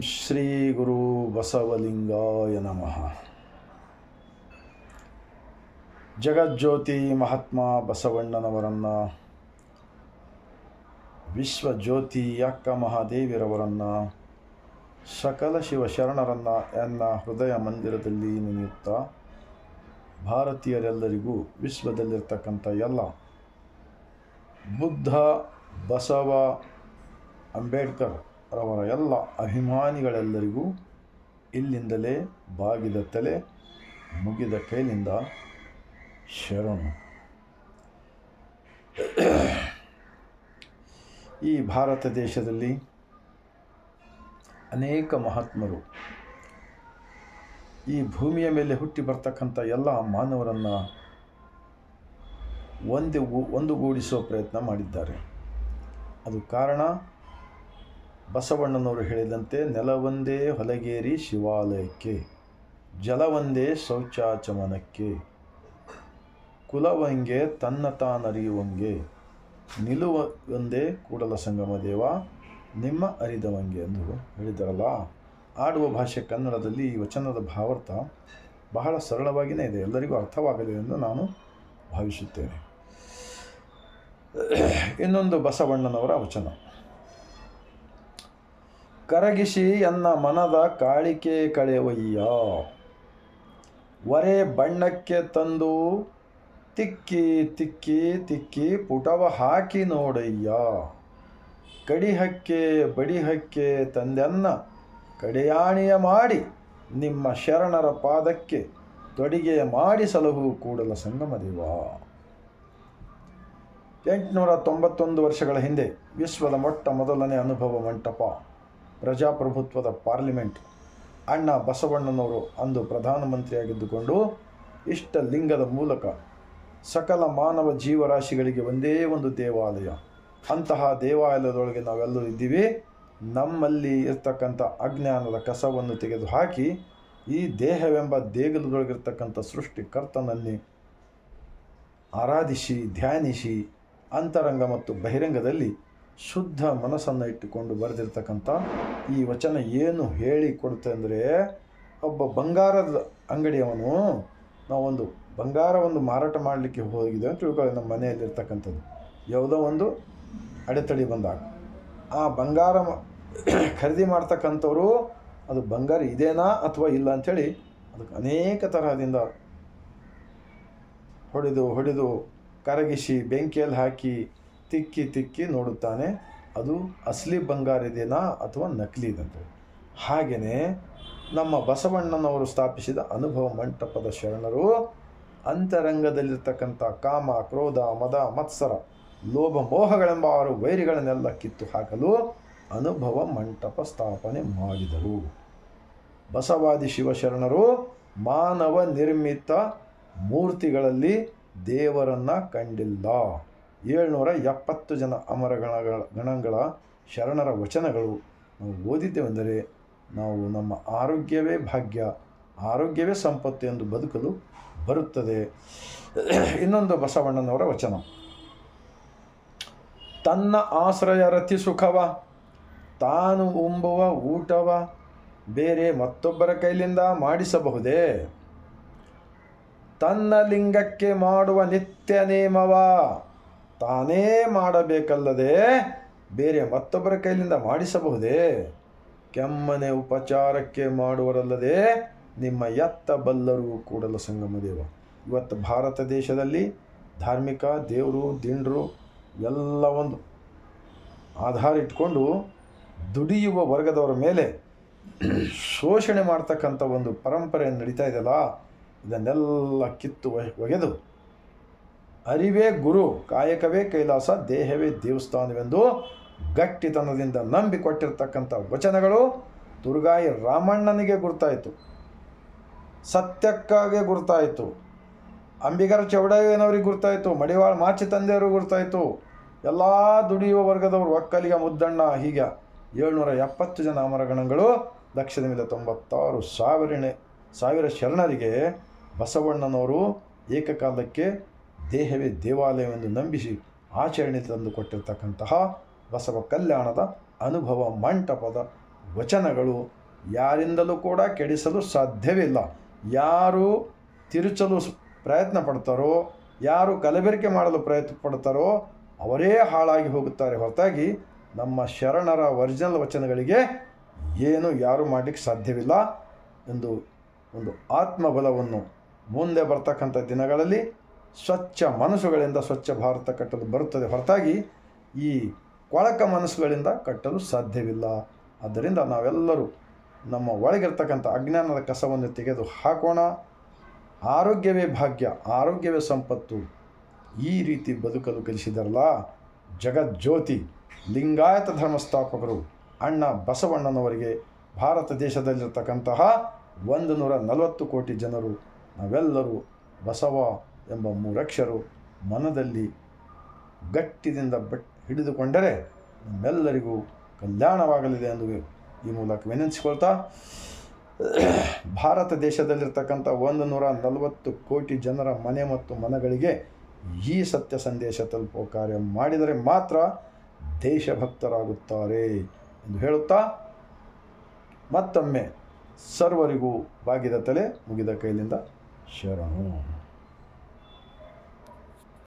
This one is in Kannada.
ಶ್ರೀ ಗುರು ಬಸವಲಿಂಗಾಯ ನಮಃ. ಜಗಜ್ಯೋತಿ ಮಹಾತ್ಮ ಬಸವಣ್ಣನವರನ್ನು, ವಿಶ್ವಜ್ಯೋತಿ ಅಕ್ಕ ಮಹಾದೇವಿಯರವರನ್ನು ಸಕಲ ಶಿವ ಶರಣರನ್ನು ಎನ್ನ ಹೃದಯ ಮಂದಿರದಲ್ಲಿ ನೆನೆಯುತ್ತಾ ಭಾರತೀಯರೆಲ್ಲರಿಗೂ ವಿಶ್ವದಲ್ಲಿರ್ತಕ್ಕಂಥ ಎಲ್ಲ ಬುದ್ಧ ಬಸವ ಅಂಬೇಡ್ಕರ್ ರವರ ಎಲ್ಲ ಅಭಿಮಾನಿಗಳೆಲ್ಲರಿಗೂ ಇಲ್ಲಿಂದಲೇ ಬಾಗಿದ ತಲೆ ಮುಗಿದ ಕೈಲಿಂದ ಶರಣು. ಈ ಭಾರತ ದೇಶದಲ್ಲಿ ಅನೇಕ ಮಹಾತ್ಮರು ಈ ಭೂಮಿಯ ಮೇಲೆ ಹುಟ್ಟಿ ಬರ್ತಕ್ಕಂಥ ಎಲ್ಲ ಮಾನವರನ್ನು ಒಂದು ಒಂದುಗೂಡಿಸುವ ಪ್ರಯತ್ನ ಮಾಡಿದ್ದಾರೆ. ಅದು ಕಾರಣ ಬಸವಣ್ಣನವರು ಹೇಳಿದಂತೆ ನೆಲವೊಂದೇ ಹೊಲಗೇರಿ ಶಿವಾಲಯಕ್ಕೆ, ಜಲವೊಂದೇ ಶೌಚಾಚಮನಕ್ಕೆ, ಕುಲವಂಗೆ ತನ್ನ ತಾನರಿಯುವಂಗೆ ನಿಲುವ ಒಂದೇ ಕೂಡಲ ಸಂಗಮ ದೇವ, ನಿಮ್ಮ ಅರಿದವಂಗೆ ಎಂದು ಹೇಳಿದರಲ್ಲ. ಆಡುವ ಭಾಷೆ ಕನ್ನಡದಲ್ಲಿ ಈ ವಚನದ ಭಾವಾರ್ಥ ಬಹಳ ಸರಳವಾಗಿಯೇ ಇದೆ. ಎಲ್ಲರಿಗೂ ಅರ್ಥವಾಗಲಿದೆ ಎಂದು ನಾನು ಭಾವಿಸುತ್ತೇನೆ. ಇನ್ನೊಂದು ಬಸವಣ್ಣನವರ ವಚನ. ಕರಗಿಸಿ ಎನ್ನ ಮನದ ಕಾಳಿಕೆ ಕಳೆವಯ್ಯ. ಒರೆ ಬಣ್ಣಕ್ಕೆ ತಂದು ತಿಕ್ಕಿ ತಿಕ್ಕಿ ತಿಕ್ಕಿ ಪುಟವ ಹಾಕಿ ನೋಡಯ್ಯ. ಕಡಿಹಕ್ಕೆ ಬಡಿಹಕ್ಕೆ ತಂದೆನ್ನ ಕಡೆಯಾಣಿಯ ಮಾಡಿ ನಿಮ್ಮ ಶರಣರ ಪಾದಕ್ಕೆ ತೊಡಿಗೆ ಮಾಡಿ ಸಲಹು ಕೂಡಲ ಸಂಗಮ ದೇವ. ಎಂಟುನೂರ ತೊಂಬತ್ತೊಂದು ವರ್ಷಗಳ ಹಿಂದೆ ವಿಶ್ವದ ಮೊಟ್ಟ ಮೊದಲನೇ ಅನುಭವ ಮಂಟಪ ಪ್ರಜಾಪ್ರಭುತ್ವದ ಪಾರ್ಲಿಮೆಂಟ್ ಅಣ್ಣ ಬಸವಣ್ಣನವರು ಅಂದು ಪ್ರಧಾನಮಂತ್ರಿಯಾಗಿದ್ದುಕೊಂಡು ಇಷ್ಟ ಲಿಂಗದ ಮೂಲಕ ಸಕಲ ಮಾನವ ಜೀವರಾಶಿಗಳಿಗೆ ಒಂದೇ ಒಂದು ದೇವಾಲಯ. ಅಂತಹ ದೇವಾಲಯದೊಳಗೆ ನಾವೆಲ್ಲರೂ ಇದ್ದೀವಿ. ನಮ್ಮಲ್ಲಿ ಇರ್ತಕ್ಕಂಥ ಅಜ್ಞಾನದ ಕಸವನ್ನು ತೆಗೆದುಹಾಕಿ ಈ ದೇಹವೆಂಬ ದೇಗುಲದೊಳಗಿರ್ತಕ್ಕಂಥ ಸೃಷ್ಟಿಕರ್ತನಲ್ಲಿ ಆರಾಧಿಸಿ, ಧ್ಯಾನಿಸಿ, ಅಂತರಂಗ ಮತ್ತು ಬಹಿರಂಗದಲ್ಲಿ ಶುದ್ಧ ಮನಸ್ಸನ್ನು ಇಟ್ಟುಕೊಂಡು ಬರೆದಿರ್ತಕ್ಕಂಥ ಈ ವಚನ ಏನು ಹೇಳಿ ಕೊಡುತ್ತೆ ಅಂದರೆ, ಒಬ್ಬ ಬಂಗಾರದ ಅಂಗಡಿಯವನು ನಾವೊಂದು ಬಂಗಾರವನ್ನು ಮಾರಾಟ ಮಾಡಲಿಕ್ಕೆ ಹೋಗಿದೆ ಅಂತ ತಿಳ್ಕೊಳ್ಳಿ ನಮ್ಮ ಮನೆಯಲ್ಲಿರ್ತಕ್ಕಂಥದ್ದು. ಯಾವುದೋ ಒಂದು ಅಡೆತಡೆ ಬಂದಾಗ. ಆ ಬಂಗಾರ ಖರೀದಿ ಮಾಡ್ತಕ್ಕಂಥವ್ರು ಅದು ಬಂಗಾರ ಇದೇನಾ ಅಥವಾ ಇಲ್ಲ ಅಂಥೇಳಿ ಅದಕ್ಕೆ ಅನೇಕ ತರಹದಿಂದ ಹೊಡೆದು ಹೊಡೆದು ಕರಗಿಸಿ ಬೆಂಕಿಯಲ್ಲಿ ಹಾಕಿ ತಿಕ್ಕಿ ತಿಕ್ಕಿ ನೋಡುತ್ತಾನೆ, ಅದು ಅಸಲಿ ಬಂಗಾರ ಇದೆಯಾ ಅಥವಾ ನಕಲಿ ಇದಂತೆ ಹಾಗೆಯೇ ನಮ್ಮ ಬಸವಣ್ಣನವರು ಸ್ಥಾಪಿಸಿದ ಅನುಭವ ಮಂಟಪದ ಶರಣರು, ಅಂತರಂಗದಲ್ಲಿರ್ತಕ್ಕಂಥ ಕಾಮ, ಕ್ರೋಧ, ಮದ, ಮತ್ಸರ, ಲೋಭ, ಮೋಹಗಳೆಂಬ ಆರು ವೈರಿಗಳನ್ನೆಲ್ಲ ಕಿತ್ತು ಹಾಕಲು ಅನುಭವ ಮಂಟಪ ಸ್ಥಾಪನೆ ಮಾಡಿದರು. ಬಸವಾದಿ ಶಿವಶರಣರು ಮಾನವ ನಿರ್ಮಿತ ಮೂರ್ತಿಗಳಲ್ಲಿ ದೇವರನ್ನು ಕಂಡಿಲ್ಲ. ಏಳ್ನೂರ ಎಪ್ಪತ್ತು ಜನ ಅಮರ ಗಣಗಳ ಗಣಗಳ ಶರಣರ ವಚನಗಳು ನಾವು ಓದಿದ್ದೇವೆಂದರೆ ನಾವು ನಮ್ಮ ಆರೋಗ್ಯವೇ ಭಾಗ್ಯ, ಆರೋಗ್ಯವೇ ಸಂಪತ್ತು ಎಂದು ಬದುಕಲು ಬರುತ್ತದೆ. ಇನ್ನೊಂದು ಬಸವಣ್ಣನವರ ವಚನ. ತನ್ನ ಆಶ್ರಯ ರತಿ ಸುಖವ, ತಾನು ಉಂಬುವ ಊಟವ, ಬೇರೆ ಮತ್ತೊಬ್ಬರ ಕೈಲಿಂದ ಮಾಡಿಸಬಹುದೇ? ತನ್ನ ಲಿಂಗಕ್ಕೆ ಮಾಡುವ ನಿತ್ಯ ನೇಮವ ತಾನೇ ಮಾಡಬೇಕಲ್ಲದೆ ಬೇರೆ ಮತ್ತೊಬ್ಬರ ಕೈಲಿಂದ ಮಾಡಿಸಬಹುದೇ? ಕೆಮ್ಮನೆ ಉಪಚಾರಕ್ಕೆ ಮಾಡುವರಲ್ಲದೆ ನಿಮ್ಮ ಎತ್ತ ಬಲ್ಲರು ಕೂಡಲ ಸಂಗಮ ದೇವ. ಇವತ್ತು ಭಾರತ ದೇಶದಲ್ಲಿ ಧಾರ್ಮಿಕ, ದೇವರು, ದಿಂಡ್ರು ಎಲ್ಲ ಒಂದು. ಆಧಾರ ಇಟ್ಕೊಂಡು ದುಡಿಯುವ ವರ್ಗದವರ ಮೇಲೆ ಶೋಷಣೆ ಮಾಡ್ತಕ್ಕಂಥ ಒಂದು ಪರಂಪರೆ ನಡೀತಾ ಇದೆಯಲ್ಲ, ಇದನ್ನೆಲ್ಲ ಕಿತ್ತು ಒಗೆದು ಅರಿವೇ ಗುರು, ಕಾಯಕವೇ ಕೈಲಾಸ, ದೇಹವೇ ದೇವಸ್ಥಾನವೆಂದು ಗಟ್ಟಿತನದಿಂದ ನಂಬಿಕೊಟ್ಟಿರ್ತಕ್ಕಂಥ ವಚನಗಳು ದುರ್ಗಾಯಿ ರಾಮಣ್ಣನಿಗೆ ಗುರ್ತಾಯಿತು. ಸತ್ಯಕ್ಕಾಗೆ ಗುರ್ತಾಯಿತು. ಅಂಬಿಗರ ಚೌಡಯ್ಯನವ್ರಿಗೆ ಗುರ್ತಾಯಿತು. ಮಡಿವಾಳ ಮಾಚಿ ತಂದೆಯವ್ರಿಗೆ ಗುರ್ತಾಯಿತು. ಎಲ್ಲ ದುಡಿಯುವ ವರ್ಗದವರು ಒಕ್ಕಲಿಗ, ಮುದ್ದಣ್ಣ, ಹೀಗೆ ಏಳ್ನೂರ ಎಪ್ಪತ್ತು ಜನ ಅಮರಗಣಗಳು ಲಕ್ಷದ ಮೇಲೆ ತೊಂಬತ್ತಾರು ಸಾವಿರನೇ ಸಾವಿರ ಶರಣರಿಗೆ ಬಸವಣ್ಣನವರು ಏಕಕಾಲಕ್ಕೆ ದೇಹವೇ ದೇವಾಲಯವೆಂದು ನಂಬಿಸಿ ಆಚರಣೆ ತಂದು ಕೊಟ್ಟಿರ್ತಕ್ಕಂತಹ ಬಸವ ಕಲ್ಯಾಣದ ಅನುಭವ ಮಂಟಪದ ವಚನಗಳು ಯಾರಿಂದಲೂ ಕೂಡ ಕೆಡಿಸಲು ಸಾಧ್ಯವಿಲ್ಲ. ಯಾರು ತಿರುಚಲು ಪ್ರಯತ್ನ ಪಡ್ತಾರೋ, ಯಾರು ಕಲಬೆರಕೆ ಮಾಡಲು ಪ್ರಯತ್ನ ಪಡ್ತಾರೋ, ಅವರೇ ಹಾಳಾಗಿ ಹೋಗುತ್ತಾರೆ ಹೊರತಾಗಿ ನಮ್ಮ ಶರಣರ ಒರಿಜಿನಲ್ ವಚನಗಳಿಗೆ ಏನು ಯಾರು ಮಾಡಲಿಕ್ಕೆ ಸಾಧ್ಯವಿಲ್ಲ ಎಂದು ಒಂದು ಆತ್ಮಬಲವನ್ನು ಮುಂದೆ ಬರ್ತಕ್ಕಂಥ ದಿನಗಳಲ್ಲಿ ಸ್ವಚ್ಛ ಮನಸ್ಸುಗಳಿಂದ ಸ್ವಚ್ಛ ಭಾರತ ಕಟ್ಟಲು ಬರುತ್ತದೆ. ಹೊರತಾಗಿ ಈ ಕೊಳಕ ಮನಸ್ಸುಗಳಿಂದ ಕಟ್ಟಲು ಸಾಧ್ಯವಿಲ್ಲ. ಆದ್ದರಿಂದ ನಾವೆಲ್ಲರೂ ನಮ್ಮ ಒಳಗಿರ್ತಕ್ಕಂಥ ಅಜ್ಞಾನದ ಕಸವನ್ನು ತೆಗೆದು ಹಾಕೋಣ. ಆರೋಗ್ಯವೇ ಭಾಗ್ಯ, ಆರೋಗ್ಯವೇ ಸಂಪತ್ತು. ಈ ರೀತಿ ಬದುಕಲು ಕಲಿಸಿದರಲ್ಲ? ಜಗಜ್ಯೋತಿ, ಲಿಂಗಾಯತ ಧರ್ಮ ಸ್ಥಾಪಕರು ಅಣ್ಣ ಬಸವಣ್ಣನವರಿಗೆ ಭಾರತ ದೇಶದಲ್ಲಿರ್ತಕ್ಕಂತಹ ಒಂದು ನೂರ ನಲವತ್ತು ಕೋಟಿ ಜನರು. ನಾವೆಲ್ಲರೂ ಬಸವ ಎಂಬ ಮೂರಕ್ಷರು ಮನದಲ್ಲಿ ಗಟ್ಟಿದಿಂದ ಬಟ್ ಹಿಡಿದುಕೊಂಡರೆ ನಮ್ಮೆಲ್ಲರಿಗೂ ಕಲ್ಯಾಣವಾಗಲಿದೆ ಎಂದು ಈ ಮೂಲಕ ವಿನಂತಿಸಿಕೊಳ್ತಾ, ಭಾರತ ದೇಶದಲ್ಲಿರ್ತಕ್ಕಂಥ ಒಂದು ನೂರ ನಲವತ್ತು ಕೋಟಿ ಜನರ ಮನೆ ಮತ್ತು ಮನಗಳಿಗೆ ಈ ಸತ್ಯ ಸಂದೇಶ ತಲುಪುವ ಕಾರ್ಯ ಮಾಡಿದರೆ ಮಾತ್ರ ದೇಶಭಕ್ತರಾಗುತ್ತಾರೆ ಎಂದು ಹೇಳುತ್ತಾ, ಮತ್ತೊಮ್ಮೆ ಸರ್ವರಿಗೂ ಬಾಗಿದ ತಲೆ ಮುಗಿದ ಕೈಲಿಂದ ಶರಣು.